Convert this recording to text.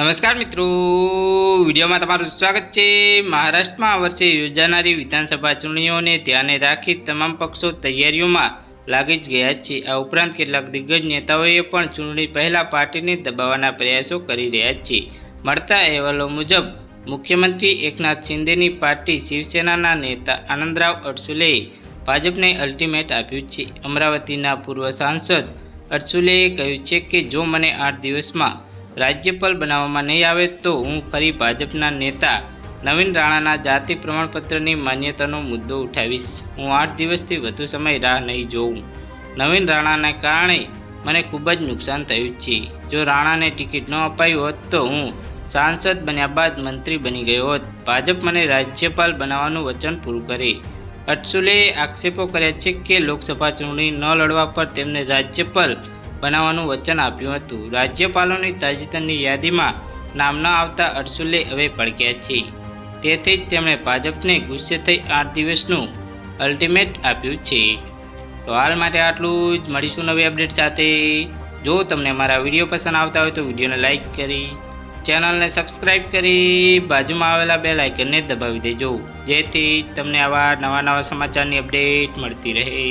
નમસ્કાર મિત્રો. વિડીયોમાં તમારું સ્વાગત છે. મહારાષ્ટ્રમાં આ વર્ષે યોજાનારી વિધાનસભા ચૂંટણીઓને ધ્યાને રાખી તમામ પક્ષો તૈયારીઓમાં લાગી જ ગયા છે. આ ઉપરાંત કેટલાક દિગ્ગજ નેતાઓએ પણ ચૂંટણી પહેલાં પાર્ટીને દબાવવાના પ્રયાસો કરી રહ્યા છે. મળતા અહેવાલો મુજબ, મુખ્યમંત્રી એકનાથ શિંદેની પાર્ટી શિવસેનાના નેતા આનંદરાવ અડસુલેએ ભાજપને અલ્ટિમેટ આપ્યું છે. અમરાવતીના પૂર્વ સાંસદ અડસુલેએ કહ્યું છે કે, જો મને આઠ દિવસમાં રાજ્યપાલ બનાવવામાં નહીં આવે તો હું ફરી ભાજપના નેતા નવીન રાણાના જાતિ પ્રમાણપત્રની માન્યતાનો મુદ્દો ઉઠાવીશ. હું આઠ દિવસથી વધુ સમય રાહ નહીં જોઉં. નવીન રાણાને કારણે મને ખૂબ જ નુકસાન થયું છે. જો રાણાને ટિકિટ ન અપાઈ હોત તો હું સાંસદ બન્યા બાદ મંત્રી બની ગયો હોત. ભાજપ મને રાજ્યપાલ બનાવવાનું વચન પૂરું કરે. અટસુલે આક્ષેપો કર્યા છે કે લોકસભા ચૂંટણી ન લડવા પર તેમને રાજ્યપાલ બનાવવાનું વચન આપ્યું હતું. રાજ્યપાલોની તાજેતરની યાદીમાં નામ ન આવતા અડસુલે હવે પડક્યા છે. તેથી જ તેમણે ભાજપને ગુસ્સે થઈ આઠ દિવસનું અલ્ટિમેટ આપ્યું છે. તો હાલ માટે આટલું જ. મળીશું નવી અપડેટ સાથે. જો તમને મારા વીડિયો પસંદ આવતા હોય તો વિડીયોને લાઇક કરી ચેનલને સબસ્ક્રાઇબ કરી, બાજુમાં આવેલા બે લાઇકનને દબાવી દેજો. જેથી તમને આવા નવા નવા સમાચારની અપડેટ મળતી રહે.